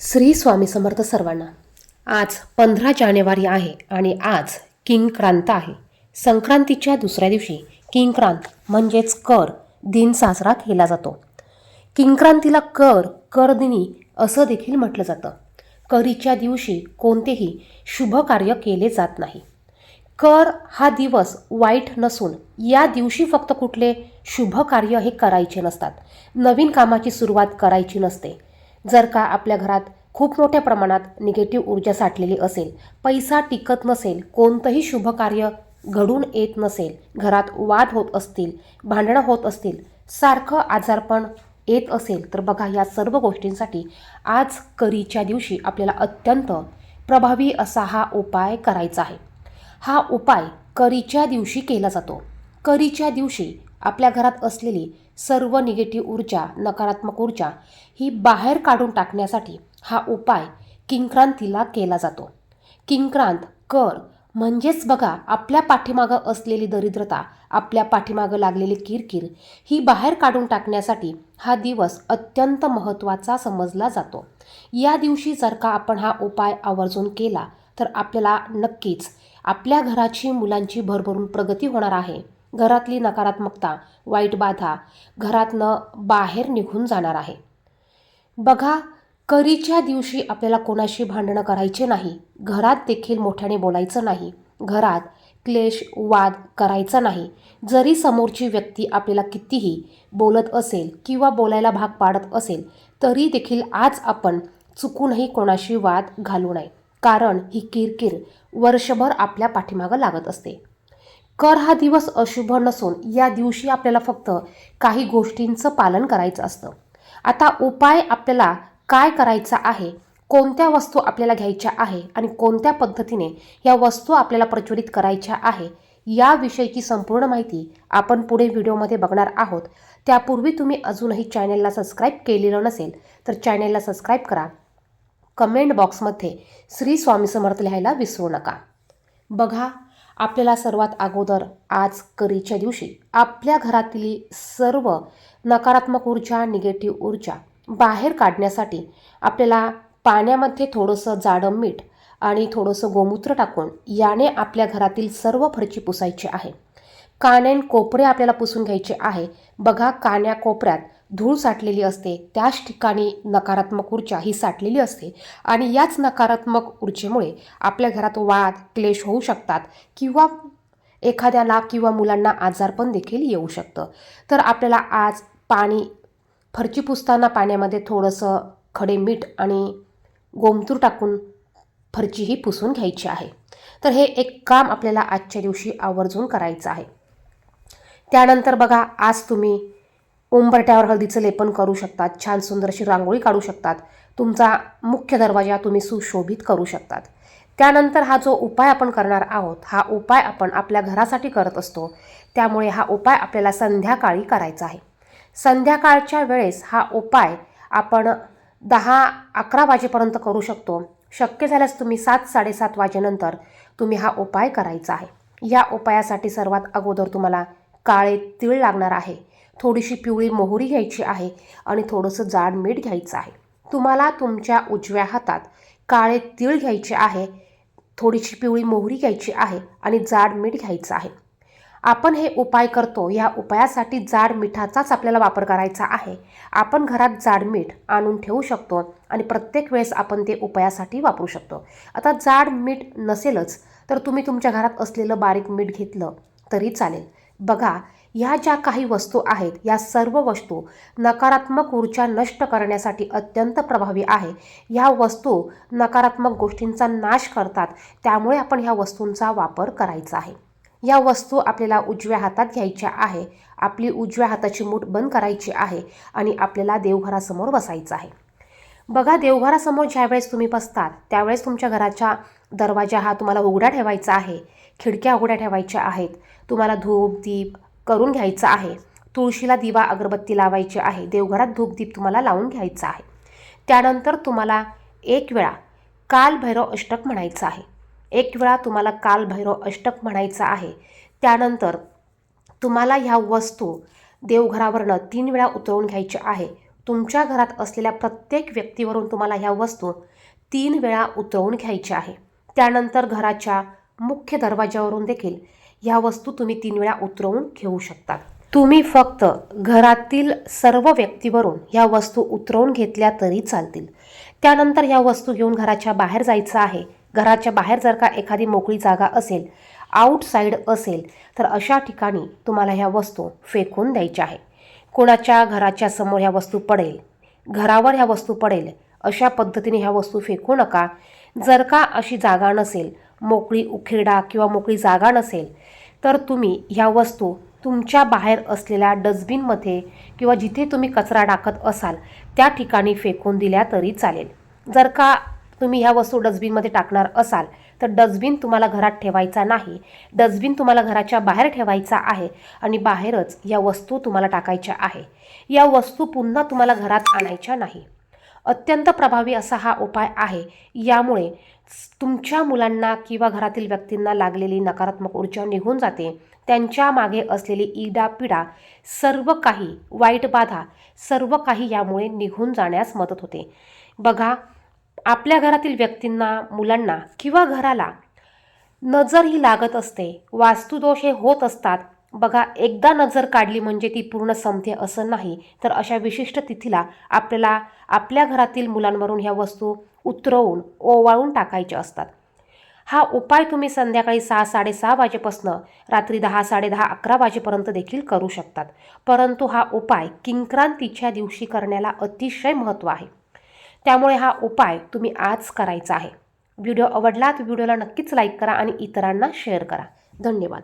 श्री स्वामी समर्थ सर्वांना. आज पंधरा जानेवारी आहे आणि आज किंक्रांत आहे. संक्रांतीच्या दुसऱ्या दिवशी किंक्रांत म्हणजेच कर दिन साजरा केला जातो. किंक्रांतीला कर करदिनी असं देखील म्हटलं जातं. करीच्या दिवशी कोणतेही शुभ कार्य केले जात नाही. कर हा दिवस वाईट नसून या दिवशी फक्त कुठले शुभ कार्य हे करायचे नसतात. नवीन कामाची सुरुवात करायची नसते. जर का आपल्या घरात खूप मोठ्या प्रमाणात निगेटिव्ह ऊर्जा साठलेली असेल पैसा टिकत नसेल कोणतंही शुभ कार्य घडून येत नसेल घरात वाद होत असतील भांडणं होत असतील सारखं आजारपण येत असेल तर बघा या सर्व गोष्टींसाठी आज करीच्या दिवशी आपल्याला अत्यंत प्रभावी असा हा उपाय करायचा आहे. हा उपाय करीच्या दिवशी केला जातो. करीच्या दिवशी आपल्या घरात असलेली सर्व निगेटिव्ह ऊर्जा नकारात्मक ऊर्जा ही बाहेर काढून टाकण्यासाठी हा उपाय किंक्रांतीला केला जातो. किंक्रांत कर म्हणजेच बघा आपल्या पाठीमागं असलेली दरिद्रता आपल्या पाठीमागं लागलेली किरकिर ही बाहेर काढून टाकण्यासाठी हा दिवस अत्यंत महत्त्वाचा समजला जातो. या दिवशी जर का आपण हा उपाय आवर्जून केला तर आपल्याला नक्कीच आपल्या घराची मुलांची भरभरून प्रगती होणार आहे. घरातली नकारात्मकता वाईट बाधा घरातनं बाहेर निघून जाणार आहे. बघा करीच्या दिवशी आपल्याला कोणाशी भांडणं करायचे नाही. घरात देखील मोठ्याने बोलायचं नाही. घरात क्लेश वाद करायचा नाही. जरी समोरची व्यक्ती आपल्याला कितीही बोलत असेल किंवा बोलायला भाग पाडत असेल तरी देखील आज आपण चुकूनही कोणाशी वाद घालू नये. कारण ही किरकिर वर्षभर आपल्या पाठीमागं लागत असते. कर हा दिवस अशुभ नसून या दिवशी आपल्याला फक्त काही गोष्टींचं पालन करायचं असतं. आता उपाय आपल्याला काय करायचा आहे? कोणत्या वस्तू आपल्याला घ्यायच्या आहे? आणि कोणत्या पद्धतीने या वस्तू आपल्याला प्रचलित करायच्या आहे? याविषयीची संपूर्ण माहिती आपण पुढे व्हिडिओमध्ये बघणार आहोत. त्यापूर्वी तुम्ही अजूनही चॅनेलला सबस्क्राईब केलेलं नसेल तर चॅनेलला सबस्क्राईब करा. कमेंट बॉक्समध्ये श्री स्वामी समर्थ लिहायला विसरू नका. बघा आपल्याला सर्वात अगोदर आज करीच्या दिवशी आपल्या घरातली सर्व नकारात्मक ऊर्जा निगेटिव्ह ऊर्जा बाहेर काढण्यासाठी आपल्याला पाण्यामध्ये थोडंसं जाडं मीठ आणि थोडंसं गोमूत्र टाकून याने आपल्या घरातील सर्व फरची पुसायची आहे. कान्यान कोपरे आपल्याला पुसून घ्यायचे आहे. बघा कान्या कोपऱ्यात धूळ साठलेली असते त्याच ठिकाणी नकारात्मक ऊर्जा ही साठलेली असते. आणि याच नकारात्मक ऊर्जेमुळे आपल्या घरात वाद क्लेश होऊ शकतात किंवा एखाद्याला किंवा मुलांना आजारपण देखील येऊ शकतं. तर आपल्याला आज पाणी फरची पुसताना पाण्यामध्ये थोडंसं खडे मीठ आणि गोमतूर टाकून फरची ही पुसून घ्यायची आहे. तर हे एक काम आपल्याला आजच्या दिवशी आवर्जून करायचं आहे. त्यानंतर बघा आज तुम्ही उंबरट्यावर हळदीचं लेपन करू शकतात. छान सुंदर अशी रांगोळी काढू शकतात. तुमचा मुख्य दरवाजा तुम्ही सुशोभित करू शकतात. त्यानंतर हा जो उपाय आपण करणार आहोत हा उपाय आपण आपल्या घरासाठी करत असतो. त्यामुळे हा उपाय आपल्याला संध्याकाळी करायचा आहे. संध्याकाळच्या वेळेस हा उपाय आपण दहा अकरा वाजेपर्यंत करू शकतो. शक्य झाल्यास तुम्ही सात साडेसात वाजेनंतर तुम्ही हा उपाय करायचा आहे. या उपायासाठी सर्वात अगोदर तुम्हाला काळे तीळ लागणार आहे. थोडीशी पिवळी मोहरी घ्यायची आहे आणि थोडंसं जाड मीठ घ्यायचं आहे. तुम्हाला तुमच्या उजव्या हातात काळे तीळ घ्यायचे आहे थोडीशी पिवळी मोहरी घ्यायची आहे आणि जाड मीठ घ्यायचं आहे. आपण हे उपाय करतो या उपायासाठी जाड मिठाचाच आपल्याला वापर करायचा आहे. आपण घरात जाड मीठ आणून ठेवू शकतो आणि प्रत्येक वेळेस आपण ते उपायासाठी वापरू शकतो. आता जाड मीठ नसेलच तर तुम्ही तुमच्या घरात असलेलं बारीक मीठ घेतलं तरी चालेल. बघा ह्या ज्या काही वस्तू आहेत या सर्व वस्तू नकारात्मक ऊर्जा नष्ट करण्यासाठी अत्यंत प्रभावी आहे. ह्या वस्तू नकारात्मक गोष्टींचा नाश करतात त्यामुळे आपण ह्या वस्तूंचा वापर करायचा आहे. या वस्तू आपल्याला उजव्या हातात घ्यायच्या आहे आपली उजव्या हाताची मूठ बंद करायची आहे आणि आपल्याला देवघरासमोर बसायचं आहे. बघा देवघरासमोर ज्यावेळेस तुम्ही बसतात त्यावेळेस तुमच्या घराच्या दरवाजा हा तुम्हाला उघडा ठेवायचा आहे खिडक्या उघड्या ठेवायच्या आहेत. तुम्हाला धूप दीप करून घ्यायचा आहे. तुळशीला दिवा अगरबत्ती लावायची आहे. देवघरात धूपदीप तुम्हाला लावून घ्यायचा आहे. त्यानंतर तुम्हाला एक वेळा कालभैरव अष्टक म्हणायचं आहे. एक वेळा तुम्हाला कालभैरव अष्टक म्हणायचं आहे. त्यानंतर तुम्हाला ह्या वस्तू देवघरावरनं तीन वेळा उतरवून घ्यायच्या आहे. तुमच्या घरात असलेल्या प्रत्येक व्यक्तीवरून तुम्हाला ह्या वस्तू तीन वेळा उतरवून घ्यायच्या आहे. त्यानंतर घराच्या मुख्य दरवाज्यावरून देखील ह्या वस्तू तुम्ही तीन वेळा उतरवून घेऊ शकतात. तुम्ही फक्त घरातील सर्व व्यक्तीवरून ह्या वस्तू उतरवून घेतल्या तरी चालतील. त्यानंतर ह्या वस्तू घेऊन घराच्या बाहेर जायचं आहे. घराच्या बाहेर जर का एखादी मोकळी जागा असेल आउटसाईड असेल तर अशा ठिकाणी तुम्हाला ह्या वस्तू फेकून द्यायच्या आहे. कोणाच्या घराच्या समोर ह्या वस्तू पडेल घरावर ह्या वस्तू पडेल अशा पद्धतीने ह्या वस्तू फेकू नका. जर का अशी जागा नसेल मोकळी उखेडा किंवा मोकळी जागा नसेल तर तुम्ही ह्या वस्तू तुमच्या बाहेर असलेल्या डस्टबिनमध्ये किंवा जिथे तुम्ही कचरा टाकत असाल त्या ठिकाणी फेकून दिल्या तरी चालेल. जर का तुम्ही ह्या वस्तू डस्टबिनमध्ये टाकणार असाल तर डस्टबिन तुम्हाला घरात ठेवायचा नाही. डस्टबिन तुम्हाला घराच्या बाहेर ठेवायचा आहे आणि बाहेरच या वस्तू तुम्हाला टाकायच्या आहे. या वस्तू पुन्हा तुम्हाला घरात आणायच्या नाही. अत्यंत प्रभावी असा हा उपाय आहे. यामुळे तुमच्या मुलांना किंवा घरातील व्यक्तींना लागलेली नकारात्मक ऊर्जा निघून जाते. त्यांच्या मागे असलेली इडापिडा सर्व काही वाईट बाधा सर्व काही यामुळे निघून जाण्यास मदत होते. बघा आपल्या घरातील व्यक्तींना मुलांना किंवा घराला नजर ही लागत असते वास्तुदोष हे होत असतात बघा एकदा नजर काढली म्हणजे ती पूर्ण संपते असं नाही. तर अशा विशिष्ट तिथीला आपल्याला आपल्या घरातील मुलांवरून ह्या वस्तू उतरवून ओवाळून टाकायच्या असतात. हा उपाय तुम्ही संध्याकाळी सहा साडेसहा वाजेपासनं रात्री दहा साडेदहा अकरा वाजेपर्यंत देखील करू शकतात. परंतु हा उपाय किंक्रांतीच्या दिवशी करण्याला अतिशय महत्त्व आहे. त्यामुळे हा उपाय तुम्ही आज करायचा आहे. व्हिडिओ आवडला तर व्हिडिओला नक्कीच लाईक करा आणि इतरांना शेअर करा. धन्यवाद.